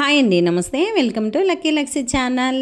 Hi అండి నమస్తే. Welcome to lucky Luxy channel.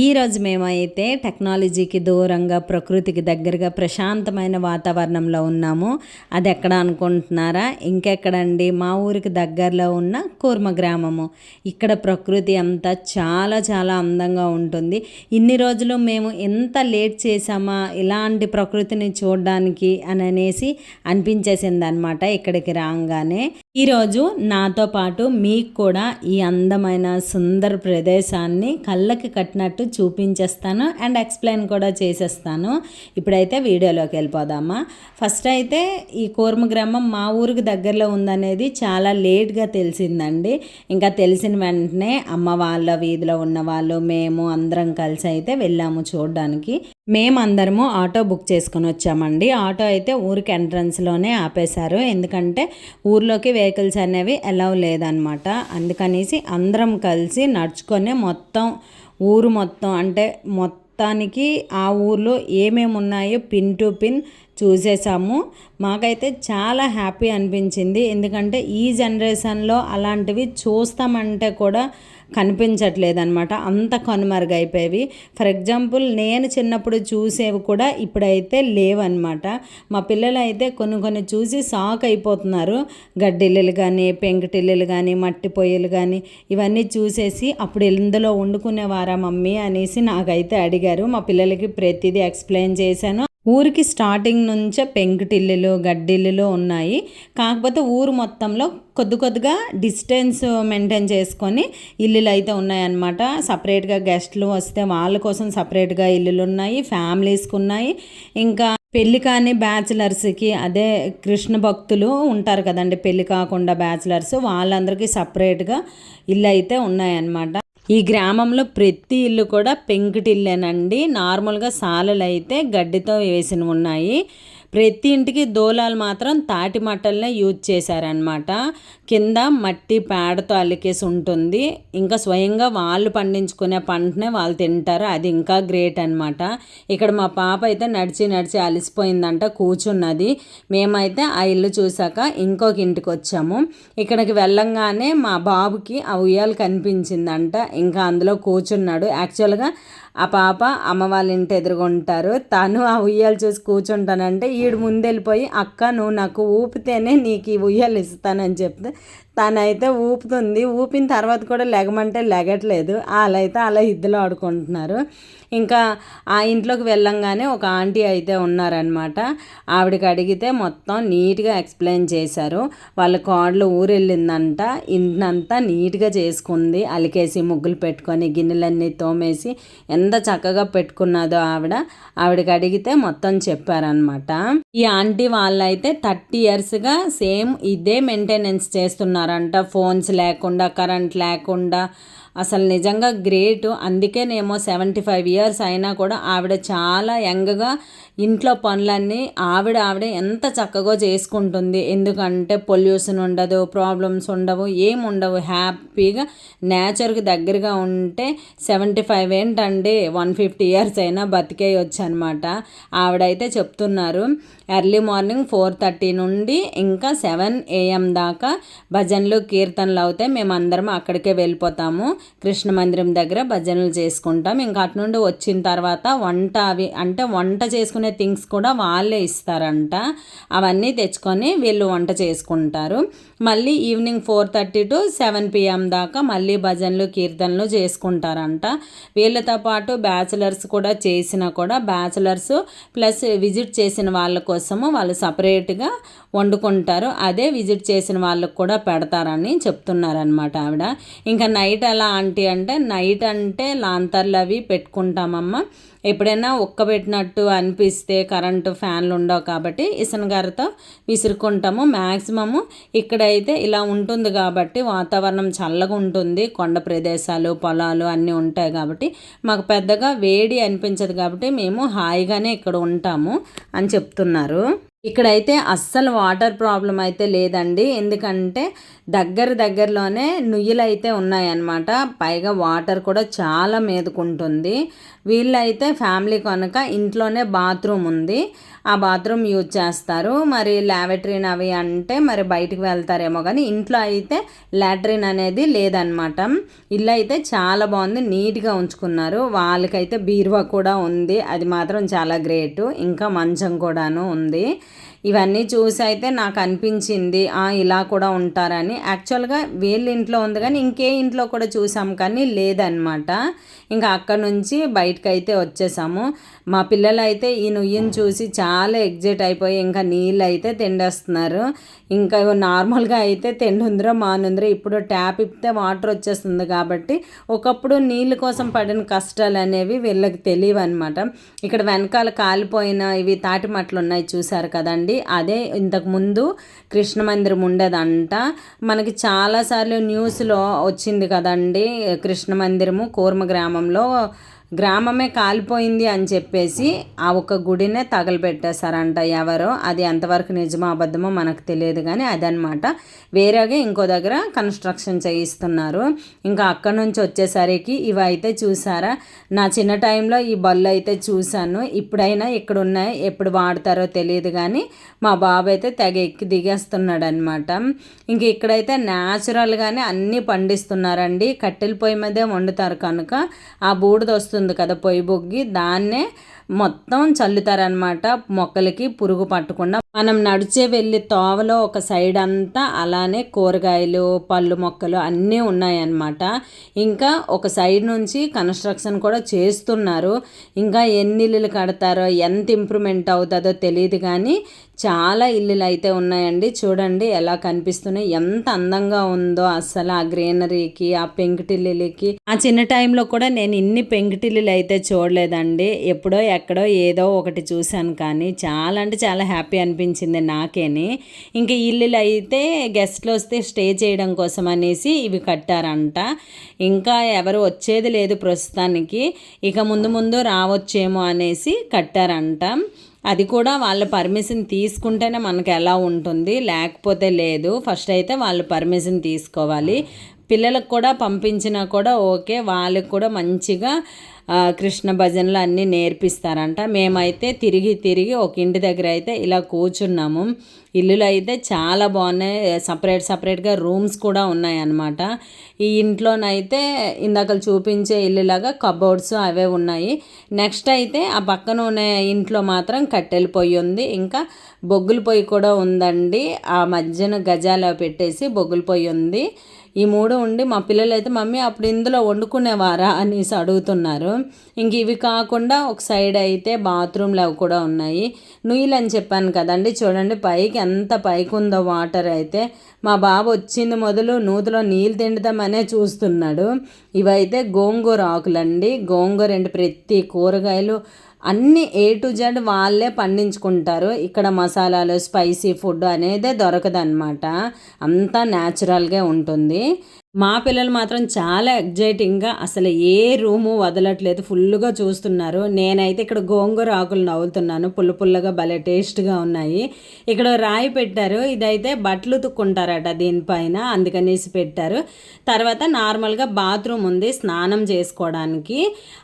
ఈరోజు మేమైతే టెక్నాలజీకి దూరంగా ప్రకృతికి దగ్గరగా ప్రశాంతమైన వాతావరణంలో ఉన్నాము. అది ఎక్కడ అనుకుంటున్నారా? ఇంకెక్కడండి? మా ఊరికి దగ్గరలో ఉన్న కూర్మ గ్రామము. ఇక్కడ ప్రకృతి అంతా చాలా చాలా అందంగా ఉంటుంది. ఇన్ని రోజులు మేము ఎంత లేట్ చేసామా ఇలాంటి ప్రకృతిని చూడడానికి అని అనేసి అనిపించేసింది అనమాట ఇక్కడికి రాగానే. ఈరోజు నాతో పాటు మీకు కూడా ఈ అందమైన సుందర ప్రదేశాన్ని కళ్ళకి కట్టినట్టు చూపించేస్తాను అండ్ ఎక్స్ప్లెయిన్ కూడా చేసేస్తాను. ఇప్పుడైతే వీడియోలోకి వెళ్ళిపోదామా? ఫస్ట్ అయితే ఈ కూర్మ గ్రామం మా ఊరికి దగ్గరలో ఉందనేది చాలా లేట్గా తెలిసిందండి. ఇంకా తెలిసిన వెంటనే అమ్మ వాళ్ళ వీధిలో ఉన్న వాళ్ళు మేము అందరం కలిసి అయితే వెళ్ళాము చూడడానికి. మేమందరము ఆటో బుక్ చేసుకుని వచ్చామండి. ఆటో అయితే ఊరికి ఎంట్రన్స్లోనే ఆపేశారు. ఎందుకంటే ఊర్లోకి వెహికల్స్ అనేవి అలౌ లేదనమాట అందుకనేసి అందరం కలిసి నడుచుకొని మొత్తం ఊరు మొత్తం అంటే మొత్తానికి ఆ ఊర్లో ఏమేమి ఉన్నాయో పిన్ టు పిన్ చూసేసాము. మాకైతే చాలా హ్యాపీ అనిపించింది. ఎందుకంటే ఈ జనరేషన్లో అలాంటివి చూస్తామంటే కూడా కనిపించట్లేదు అనమాట అంత కనుమరుగైపోయేవి. ఫర్ ఎగ్జాంపుల్ నేను చిన్నప్పుడు చూసేవి కూడా ఇప్పుడైతే లేవన్నమాట. మా పిల్లలు అయితే కొన్ని కొన్ని చూసి షాక్ అయిపోతున్నారు గడ్డిల్లు కానీ పెంకుటిల్లులు కానీ మట్టి పొయ్యలు కానీ ఇవన్నీ చూసేసి అప్పుడు ఇందులో వండుకునేవారా మమ్మీ అనేసి నాకైతే అడిగారు. మా పిల్లలకి ప్రతిదీ ఎక్స్ప్లెయిన్ చేశాను. ఊరికి స్టార్టింగ్ నుంచే పెంకుటిల్లులు గడ్డిల్లులు ఉన్నాయి. కాకపోతే ఊరు మొత్తంలో కొద్ది కొద్దిగా డిస్టెన్స్ మెయింటైన్ చేసుకొని ఇల్లులు అయితే ఉన్నాయన్నమాట సపరేట్గా గెస్ట్లు వస్తే వాళ్ళ కోసం సపరేట్గా ఇల్లులు ఉన్నాయి ఫ్యామిలీస్కి ఉన్నాయి. ఇంకా పెళ్ళి కాని బ్యాచిలర్స్కి అదే కృష్ణ భక్తులు ఉంటారు కదండి. పెళ్ళి కాకుండా బ్యాచిలర్స్ వాళ్ళందరికీ సపరేట్గా ఇల్లు అయితే ఉన్నాయన్నమాట. ఈ గ్రామంలో ప్రతి ఇల్లు కూడా పెంకుటిల్లేనండి. నార్మల్గా సాలలు అయితే గడ్డితో వేసినవి ఉన్నాయి. ప్రతి ఇంటికి దోలాలు మాత్రం తాటి మట్టలనే యూజ్ చేశారనమాట కింద మట్టి పేడతో అల్లికేసి ఉంటుంది. ఇంకా స్వయంగా వాళ్ళు పండించుకునే పంటనే వాళ్ళు తింటారు. అది ఇంకా గ్రేట్ అనమాట ఇక్కడ మా పాప అయితే నడిచి నడిచి అలసిపోయిందంట కూర్చున్నది. మేమైతే ఆ ఇల్లు చూసాక ఇంకొక ఇంటికి వచ్చాము. ఇక్కడికి వెళ్ళంగానే మా బాబుకి ఆ ఉయ్యాలు కనిపించిందంట. ఇంకా అందులో కూర్చున్నాడు. యాక్చువల్గా ఆ పాప అమ్మ వాళ్ళ ఇంటి ఎదురుగుంటారు తను ఆ ఉయ్యాలు చూసి కూర్చుంటానంటే ఈడు ముందెళ్ళిపోయి అక్క నువ్వు నాకు ఊపితేనే నీకు ఈ ఉయ్యాలు ఇస్తానని చెప్తే తనైతే ఊపుతుంది. ఊపిన తర్వాత కూడా లెగమంటే లెగట్లేదు. వాళ్ళైతే అలా ఇద్దలు ఆడుకుంటున్నారు. ఇంకా ఆ ఇంట్లోకి వెళ్ళంగానే ఒక ఆంటీ అయితే ఉన్నారనమాట ఆవిడకి అడిగితే మొత్తం నీట్గా ఎక్స్ప్లెయిన్ చేశారు. వాళ్ళ కోడలు ఊరెళ్ళిందంట. ఇంటినంతా నీట్గా చేసుకుంది. అలికేసి ముగ్గులు పెట్టుకొని గిన్నెలన్నీ తోమేసి ఎంత చక్కగా పెట్టుకున్నదో ఆవిడ. ఆవిడకి అడిగితే మొత్తం చెప్పారనమాట ఈ ఆంటీ వాళ్ళైతే థర్టీ ఇయర్స్గా సేమ్ ఇదే మెయింటెనెన్స్ చేస్తున్నారంట. ఫోన్స్ లేకుండా కరెంట్ లేకుండా అసలు నిజంగా గ్రేట్. అందుకేనేమో సెవెంటీ ఫైవ్ ఇయర్స్ అయినా కూడా ఆవిడ చాలా యంగ్గా ఇంట్లో పనులన్నీ ఆవిడ ఆవిడ ఎంత చక్కగా చేసుకుంటుంది. ఎందుకంటే పొల్యూషన్ ఉండదు ప్రాబ్లమ్స్ ఉండవు ఏం ఉండవు. హ్యాపీగా నేచర్కి దగ్గరగా ఉంటే సెవెంటీ ఫైవ్ ఏంటండి? వన్ ఫిఫ్టీ ఇయర్స్ అయినా బతికేయొచ్చు అనమాట ఆవిడైతే చెప్తున్నారు ఎర్లీ మార్నింగ్ ఫోర్ థర్టీ నుండి ఇంకా సెవెన్ ఏఎం దాకా భజనలు కీర్తనలు అవుతాయి. మేమందరం అక్కడికే వెళ్ళిపోతాము. కృష్ణ మందిరం దగ్గర భజనలు చేసుకుంటాం. ఇంకా అటు నుండి వచ్చిన తర్వాత వంట అవి అంటే వంట చేసుకునే థింగ్స్ కూడా వాళ్ళే ఇస్తారంట. అవన్నీ తెచ్చుకొని వీళ్ళు వంట చేసుకుంటారు. మళ్ళీ evening four thirty to seven PM దాకా మళ్ళీ భజనలు కీర్తనలు చేసుకుంటారంట. వీళ్ళతో పాటు బ్యాచిలర్స్ కూడా చేసినా కూడా బ్యాచిలర్స్ ప్లస్ విజిట్ చేసిన వాళ్ళ కోసము వాళ్ళు సపరేట్గా వండుకుంటారు. అదే విజిట్ చేసిన వాళ్ళకు కూడా పెడతారని చెప్తున్నారనమాట ఆవిడ. ఇంకా నైట్ అలా ఆంటీ అంటే నైట్ అంటే లాంతర్లు అవి పెట్టుకుంటామమ్మ. ఎప్పుడైనా ఉక్కబెట్టినట్టు అనిపిస్తే కరెంటు ఫ్యాన్లు ఉండవు కాబట్టి ఇసనగారితో విసురుకుంటాము. మ్యాక్సిమము ఇక్కడైతే ఇలా ఉంటుంది కాబట్టి వాతావరణం చల్లగా ఉంటుంది. కొండ ప్రదేశాలు పొలాలు అన్నీ ఉంటాయి కాబట్టి మాకు పెద్దగా వేడి అనిపించదు కాబట్టి మేము హాయిగానే ఇక్కడ ఉంటాము అని చెప్తున్నారు. ఇక్కడైతే అస్సలు వాటర్ ప్రాబ్లం అయితే లేదండి. ఎందుకంటే దగ్గర దగ్గరలోనే నుయ్యలు అయితే ఉన్నాయన్నమాట. పైగా వాటర్ కూడా చాలా మేదుకుంటుంది. వీళ్ళైతే ఫ్యామిలీ కనుక ఇంట్లోనే బాత్రూమ్ ఉంది. ఆ బాత్రూమ్ యూజ్ చేస్తారు. మరి లాబెటరీన్ అవి అంటే మరి బయటికి వెళ్తారేమో కానీ ఇంట్లో అయితే లాట్రిన్ అనేది లేదనమాట. ఇల్లు అయితే చాలా బాగుంది. నీట్గా ఉంచుకున్నారు. వాళ్ళకైతే బీరువా కూడా ఉంది. అది మాత్రం చాలా గ్రేట్. ఇంకా మంచం కూడాను ఉంది. ఇవన్నీ చూసి అయితే నాకు అనిపించింది ఇలా కూడా ఉంటారని. యాక్చువల్గా వీళ్ళ ఇంట్లో ఉంది కానీ ఇంకే ఇంట్లో కూడా చూసాం కానీ లేదనమాట ఇంకా అక్కడ నుంచి బయటకు అయితే వచ్చేసాము. మా పిల్లలు అయితే ఈ నుయ్యిని చూసి చాలా ఎగ్జైట్ అయిపోయి ఇంకా నీళ్ళు అయితే తిండేస్తున్నారు. ఇంకా నార్మల్గా అయితే తిండుందిరో మానుందిరో ఇప్పుడు ట్యాప్ ఇప్పితే వాటర్ వచ్చేస్తుంది కాబట్టి ఒకప్పుడు నీళ్ళ కోసం పడిన కష్టాలు అనేవి వీళ్ళకి తెలియవు అనమాట ఇక్కడ వెనకాల కాలిపోయిన ఇవి తాటి మట్లు ఉన్నాయి చూసారు కదండి. అదే ఇంతకు ముందు కృష్ణ మందిరం ఉండేదంట. మనకి చాలాసార్లు న్యూస్లో వచ్చింది కదండి కృష్ణ మందిరము కూర్మ గ్రామంలో గ్రామమే కాలిపోయింది అని చెప్పేసి ఆ ఒక్క గుడినే తగలబెట్టేశారంట ఎవరో. అది ఎంతవరకు నిజమో అబద్ధమో మనకు తెలియదు కానీ అదనమాట వేరేగా ఇంకో దగ్గర కన్స్ట్రక్షన్ చేయిస్తున్నారు. ఇంకా అక్కడ నుంచి వచ్చేసరికి ఇవి అయితే చూసారా? నా చిన్న టైంలో ఈ బళ్ళు అయితే చూశాను. ఇప్పుడైనా ఇక్కడ ఉన్నాయి ఎప్పుడు వాడతారో తెలియదు కానీ మా బాబు అయితే తెగ ఎక్కి దిగేస్తున్నాడు అనమాట ఇంక ఇక్కడైతే న్యాచురల్గానే అన్నీ పండిస్తున్నారండి. కట్టెల పొయ్యి మీదే వండుతారు కనుక ఆ బూడిద వస్తుంది కదా పొయ్యి బొగ్గి. దాన్నే మొత్తం చల్లుతారనమాట మొక్కలకి పురుగు పట్టకుండా మనం నడిచే వెళ్ళి తోవలో ఒక సైడ్ అంతా అలానే కూరగాయలు పళ్ళు మొక్కలు అన్నీ ఉన్నాయన్నమాట. ఇంకా ఒక సైడ్ నుంచి కన్స్ట్రక్షన్ కూడా చేస్తున్నారు. ఇంకా ఎన్ని ఇల్లులు కడతారో ఎంత ఇంప్రూవ్మెంట్ అవుతుందో తెలియదు కానీ చాలా ఇల్లులు అయితే ఉన్నాయండి. చూడండి ఎలా కనిపిస్తున్నాయి. ఎంత అందంగా ఉందో అసలు ఆ గ్రీనరీకి ఆ పెంకుటిల్లులకి ఆ చిన్న టైంలో కూడా నేను ఇన్ని పెంకుటిల్లులు అయితే చూడలేదండి. ఎప్పుడో ఎక్కడో ఏదో ఒకటి చూశాను కానీ చాలా అంటే చాలా హ్యాపీ అనిపించింది నాకేని. ఇంకా ఇల్లులు అయితే గెస్ట్లు వస్తే స్టే చేయడం కోసం అనేసి ఇవి కట్టారంట. ఇంకా ఎవరు వచ్చేది లేదు ప్రస్తుతానికి. ఇక ముందు ముందు రావచ్చేమో అనేసి కట్టారంట. అది కూడా వాళ్ళ పర్మిషన్ తీసుకుంటేనే మనకు ఎలా ఉంటుంది. లేకపోతే లేదు. ఫస్ట్ అయితే వాళ్ళు పర్మిషన్ తీసుకోవాలి. పిల్లలకు కూడా పంపించినా కూడా ఓకే వాళ్ళకి కూడా మంచిగా కృష్ణ భజనలు అన్నీ నేర్పిస్తారంట. మేమైతే తిరిగి తిరిగి ఒక ఇంటి దగ్గర అయితే ఇలా కూర్చున్నాము. ఇల్లులు అయితే చాలా బాగున్నాయి. సపరేట్ సపరేట్గా రూమ్స్ కూడా ఉన్నాయన్నమాట. ఈ ఇంట్లోనైతే ఇందాక చూపించే ఇల్లులాగా కబోర్డ్స్ అవే ఉన్నాయి. నెక్స్ట్ అయితే ఆ పక్కన ఉన్న ఇంట్లో మాత్రం కట్టెల పొయ్యి ఉంది. ఇంకా బొగ్గుల పొయ్యి కూడా ఉందండి. ఆ మధ్యన గజాలు పెట్టేసి బొగ్గుల పొయ్యి ఉంది. ఈ మూడు ఉండి మా పిల్లలు అయితే మమ్మీ అప్పుడు ఇందులో వండుకునేవారా? అనేసి అడుగుతున్నారు. ఇంక ఇవి కాకుండా ఒక సైడ్ అయితే బాత్రూమ్లు అవి కూడా ఉన్నాయి. నుయ్యలు అని చెప్పాను కదండి. చూడండి పైకి ఎంత పైకి ఉందో వాటర్ అయితే. మా బాబు వచ్చింది మొదలు నూతిలో నీళ్ళు తిండుతామనే చూస్తున్నాడు. ఇవైతే గోంగూర ఆకులండి. గోంగూర అంటే ప్రతి కూరగాయలు. అన్ని ఏ టు జెడ్ వాళ్ళే పండించుకుంటారు. ఇక్కడ మసాలాలు స్పైసీ ఫుడ్ అనేది దొరకదన్నమాట. అంతా న్యాచురల్గా ఉంటుంది. మా పిల్లలు మాత్రం చాలా ఎగ్జైటింగ్గా అసలు ఏ రూము వదలట్లేదు ఫుల్గా చూస్తున్నారు. నేనైతే ఇక్కడ గోంగూర ఆకులు నవ్వుతున్నాను పుల్ల పుల్లగా భలే టేస్ట్గా ఉన్నాయి. ఇక్కడ రాయి పెట్టారు. ఇదైతే బట్టలు తుక్కుంటారట దీనిపైన అందుకనేసి పెట్టారు. తర్వాత నార్మల్గా బాత్రూమ్ ఉంది స్నానం చేసుకోవడానికి.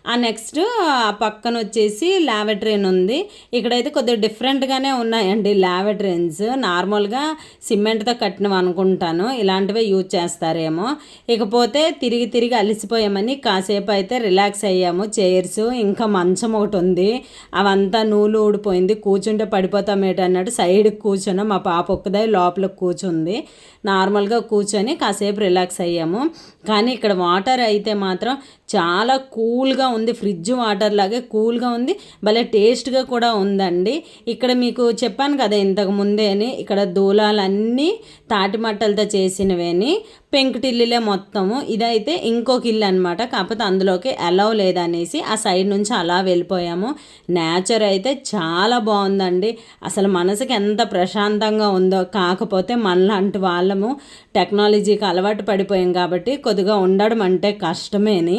ఆ నెక్స్ట్ ఆ పక్కన వచ్చేసి లావెట్రీన్ ఉంది. ఇక్కడైతే కొద్దిగా డిఫరెంట్గానే ఉన్నాయండి లావెట్రీన్స్. నార్మల్గా సిమెంట్తో కట్టినవి అనుకుంటాను ఇలాంటివే యూజ్ చేస్తారేమో. ఇకపోతే తిరిగి తిరిగి అలసిపోయామని కాసేపు అయితే రిలాక్స్ అయ్యాము. చైర్స్ ఇంకా మంచం ఒకటి ఉంది. అవంతా నూలు ఊడిపోయింది. కూర్చుంటే పడిపోతామేటి అన్నట్టు సైడ్కి కూర్చున్నాం. మా పాప ఒక్కదే లోపల కూర్చుంది. నార్మల్గా కూర్చొని కాసేపు రిలాక్స్ అయ్యాము. కానీ ఇక్కడ వాటర్ అయితే మాత్రం చాలా కూల్గా ఉంది. ఫ్రిడ్జ్ వాటర్ లాగే కూల్గా ఉంది. భలే టేస్ట్గా కూడా ఉందండి. ఇక్కడ మీకు చెప్పాను కదా ఇంతకు ముందే అని. ఇక్కడ దూలాలన్నీ తాటిమట్టలతో చేసినవేని పెంకుటిల్లులే మొత్తము. ఇదైతే ఇంకొక ఇల్లు అనమాట కాకపోతే అందులోకి అలౌ లేదనేసి ఆ సైడ్ నుంచి అలా వెళ్ళిపోయాము. నేచర్ అయితే చాలా బాగుందండి. అసలు మనసుకి ఎంత ప్రశాంతంగా ఉందో. కాకపోతే మనలాంటి వాళ్ళము టెక్నాలజీకి అలవాటు పడిపోయాం కాబట్టి కొద్దిగా ఉండడం అంటే కష్టమేని.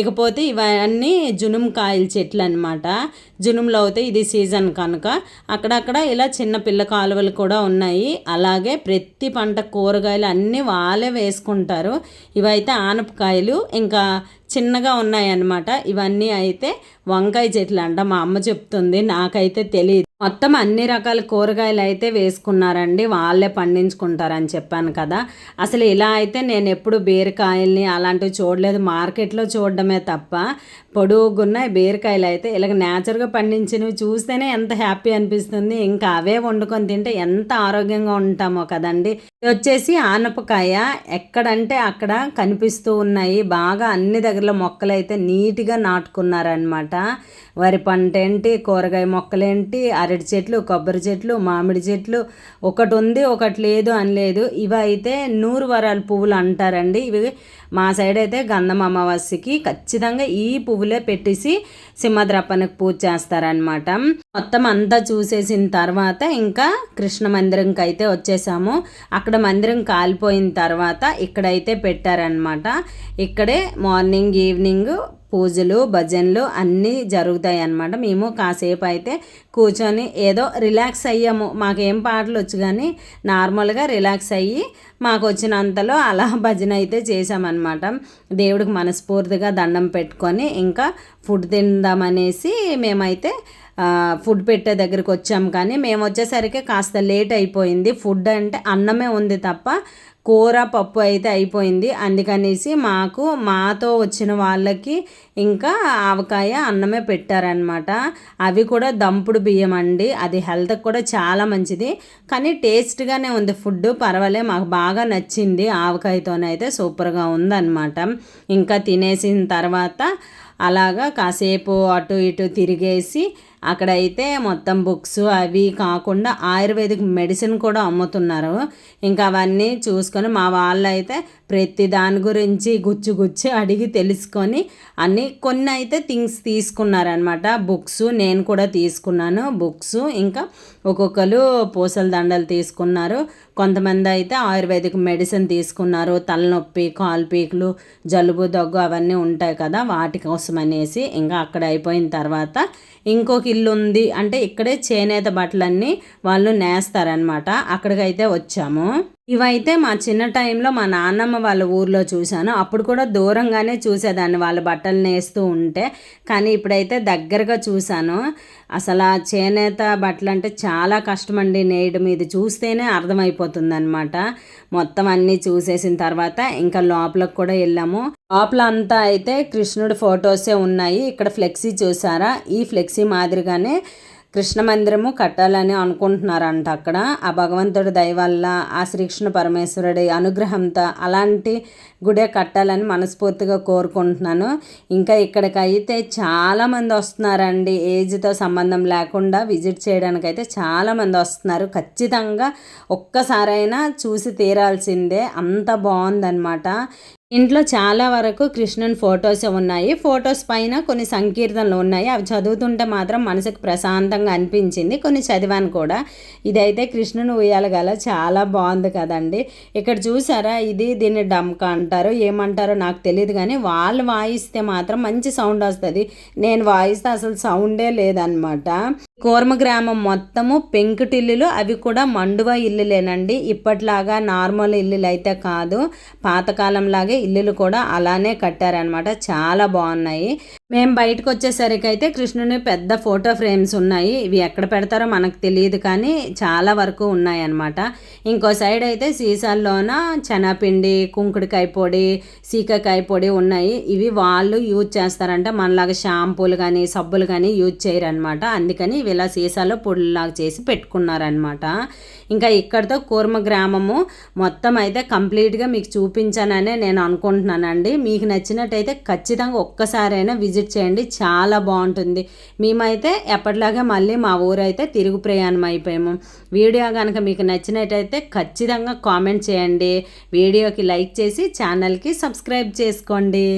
ఇకపోతే ఇవన్నీ జునుం కాయల చెట్లు అనమాట జునుంలో అయితే ఇది సీజన్ కనుక. అక్కడక్కడ ఇలా చిన్న పిల్ల కాలువలు కూడా ఉన్నాయి. అలాగే ప్రతి పంట కూరగాయలు అన్నీ వాళ్ళే వేసుకుంటారు. ఇవైతే ఆనపకాయలు ఇంకా చిన్నగా ఉన్నాయన్నమాట. ఇవన్నీ అయితే వంకాయ చెట్లు అంట మా అమ్మ చెప్తుంది. నాకైతే తెలియదు మొత్తం అన్ని రకాల కూరగాయలు అయితే వేసుకున్నారండి. వాళ్ళే పండించుకుంటారని చెప్పాను కదా. అసలు ఇలా అయితే నేను ఎప్పుడు బీరకాయల్ని అలాంటివి చూడలేదు. మార్కెట్లో చూడడం చూడడమే తప్ప పొడుగున్న బీరకాయలు అయితే ఇలాగ న్యాచురల్గా పండించినవి చూస్తేనే ఎంత హ్యాపీ అనిపిస్తుంది. ఇంకా అవే వండుకొని తింటే ఎంత ఆరోగ్యంగా ఉంటామో కదండి. వచ్చేసి ఆనపకాయ. ఎక్కడంటే అక్కడ కనిపిస్తూ ఉన్నాయి. బాగా అన్ని దగ్గరలో మొక్కలు అయితే నీట్గా నాటుకున్నారనమాట వరి పంట ఏంటి కూరగాయ మొక్కలేంటి అరటి చెట్లు కొబ్బరి చెట్లు మామిడి చెట్లు. ఒకటి ఉంది ఒకటి లేదు అని లేదు. ఇవి అయితే నూరు వరాల పువ్వులు అంటారండి. ఇవి మా సైడ్ అయితే గంధం అమావాస్యకి ఖచ్చితంగా ఈ పువ్వులే పెట్టేసి సింహద్రప్పనికి పూజ చేస్తారనమాట మొత్తం అంతా చూసేసిన తర్వాత ఇంకా కృష్ణ మందిరంకి అయితే వచ్చేసాము. అక్కడ మందిరం కాలిపోయిన తర్వాత ఇక్కడైతే పెట్టారనమాట ఇక్కడే మార్నింగ్ ఈవినింగ్ పూజలు భజనలు అన్నీ జరుగుతాయి అన్నమాట మేము కాసేపు అయితే కూర్చొని ఏదో రిలాక్స్ అయ్యాము. మాకేం పాటలు వచ్చు కానీ నార్మల్గా రిలాక్స్ అయ్యి మాకు వచ్చినంతలో అలా భజన అయితే చేసామన్నమాట దేవుడికి మనస్ఫూర్తిగా దండం పెట్టుకొని ఇంకా ఫుడ్ తిందామనేసి మేమైతే ఫుడ్ పెట్టే దగ్గరికి వచ్చాం కానీ మేము వచ్చేసరికి కాస్త లేట్ అయిపోయింది. ఫుడ్ అంటే అన్నమే ఉంది తప్ప కూర పప్పు అయితే అయిపోయింది. అందుకనేసి మాకు మాతో వచ్చిన వాళ్ళకి ఇంకా ఆవకాయ అన్నమే పెట్టారనమాట అవి కూడా దంపుడు బియ్యం అండి. అది హెల్త్కి కూడా చాలా మంచిది. కానీ టేస్ట్గానే ఉంది ఫుడ్ పర్వాలే మాకు బాగా నచ్చింది ఆవకాయతోనైతే సూపర్గా ఉందన్నమాట. ఇంకా తినేసిన తర్వాత అలాగా కాసేపు అటు ఇటు తిరిగేసి అక్కడైతే మొత్తం బుక్స్ అవి కాకుండా ఆయుర్వేదిక్ మెడిసిన్ కూడా అమ్ముతున్నారు. ఇంకా అవన్నీ చూసుకొని మా వాళ్ళు అయితే ప్రతి దాని గురించి గుచ్చు గుచ్చి అడిగి తెలుసుకొని అన్ని కొన్ని అయితే థింగ్స్ తీసుకున్నారనమాట బుక్స్ నేను కూడా తీసుకున్నాను. బుక్స్ ఇంకా ఒక్కొక్కరు పూసల దండలు తీసుకున్నారు. కొంతమంది అయితే ఆయుర్వేదిక్ మెడిసిన్ తీసుకున్నారు. తలనొప్పి కాలు పీకులు జలుబు దగ్గు అవన్నీ ఉంటాయి కదా వాటి కోసం అనేసి ఇంకా అక్కడ అయిపోయిన తర్వాత ఇంకొక ఇల్లు ఉంది. అంటే ఇక్కడే చేనేత బట్టలన్నీ వాళ్ళు నేస్తారనమాట అక్కడికైతే వచ్చాము. ఇవైతే మా చిన్న టైంలో మా నాన్నమ్మ వాళ్ళ ఊర్లో చూశాను. అప్పుడు కూడా దూరంగానే చూసేదాన్ని. వాళ్ళ బట్టలు నేస్తూ ఉంటే. కానీ ఇప్పుడైతే దగ్గరగా చూశాను. అసలు ఆ చేనేత బట్టలు అంటే చాలా కష్టమండి నేయడం ఇది చూస్తేనే అర్థమైపోతుంది అనమాట మొత్తం అన్నీ చూసేసిన తర్వాత ఇంకా లోపలకు కూడా వెళ్ళాము. లోపల అంతా అయితే కృష్ణుడి ఫొటోసే ఉన్నాయి. ఇక్కడ ఫ్లెక్సీ చూసారా? ఈ ఫ్లెక్సీ మాదిరిగానే కృష్ణ మందిరము కట్టాలని అనుకుంటున్నారంట అక్కడ. ఆ భగవంతుడి దయ వల్ల ఆ శ్రీకృష్ణ పరమేశ్వరుడి అనుగ్రహంతో అలాంటి గుడే కట్టాలని మనస్ఫూర్తిగా కోరుకుంటున్నాను. ఇంకా ఇక్కడికైతే చాలామంది వస్తున్నారండి. ఏజ్తో సంబంధం లేకుండా విజిట్ చేయడానికి అయితే చాలామంది వస్తున్నారు. ఖచ్చితంగా ఒక్కసారైనా చూసి తీరాల్సిందే. అంత బాగుందన్నమాట. ఇంట్లో చాలా వరకు కృష్ణుని ఫొటోస్ ఉన్నాయి. ఫొటోస్ పైన కొన్ని సంకీర్తనలు ఉన్నాయి. అవి చదువుతుంటే మాత్రం మనసుకు ప్రశాంతంగా అనిపించింది. కొన్ని చదివాను కూడా. ఇదైతే కృష్ణుని ఉయ్యాలగల చాలా బాగుంది కదండి. ఇక్కడ చూసారా? ఇది దీన్ని డమ్క అంటారు. ఏమంటారో నాకు తెలియదు కానీ వాళ్ళు వాయిస్తే మాత్రం మంచి సౌండ్ వస్తుంది. నేను వాయిస్తే అసలు సౌండే లేదనమాట కోర్మ గ్రామం మొత్తము పెంకుటిల్లులు అవి కూడా మండువ ఇల్లులేనండి. ఇప్పట్లాగా నార్మల్ ఇల్లులు అయితే కాదు. పాతకాలంలాగే ఇల్లులు కూడా అలానే కట్టారనమాట చాలా బాగున్నాయి. మేము బయటకు వచ్చేసరికి అయితే కృష్ణుని పెద్ద ఫోటో ఫ్రేమ్స్ ఉన్నాయి. ఇవి ఎక్కడ పెడతారో మనకు తెలియదు కానీ చాలా వరకు ఉన్నాయన్నమాట. ఇంకో సైడ్ అయితే సీసాల్లోన చెనపిండి కుంకుడికాయ పొడి సీకకాయ పొడి ఉన్నాయి. ఇవి వాళ్ళు యూజ్ చేస్తారంట. మనలాగా షాంపూలు కానీ సబ్బులు కానీ యూజ్ చేయరనమాట అందుకని ఇవి ఇలా సీసాలో పొడిలాగా చేసి పెట్టుకున్నారనమాట ఇంకా ఇక్కడితో కూర్మ గ్రామము మొత్తం అయితే కంప్లీట్గా మీకు చూపించాననే నేను అనుకుంటున్నానండి. మీకు నచ్చినట్టయితే ఖచ్చితంగా ఒక్కసారైనా విజిట్ విజిట్ చేయండి. చాలా బాగుంటుంది. మేమైతే ఎప్పటిలాగే మళ్ళీ మా ఊరైతే తిరుగు ప్రయాణం అయిపోయాము. వీడియో కనుక మీకు నచ్చినట్టయితే ఖచ్చితంగా కామెంట్ చేయండి. వీడియోకి లైక్ చేసి ఛానల్కి సబ్స్క్రైబ్ చేసుకోండి.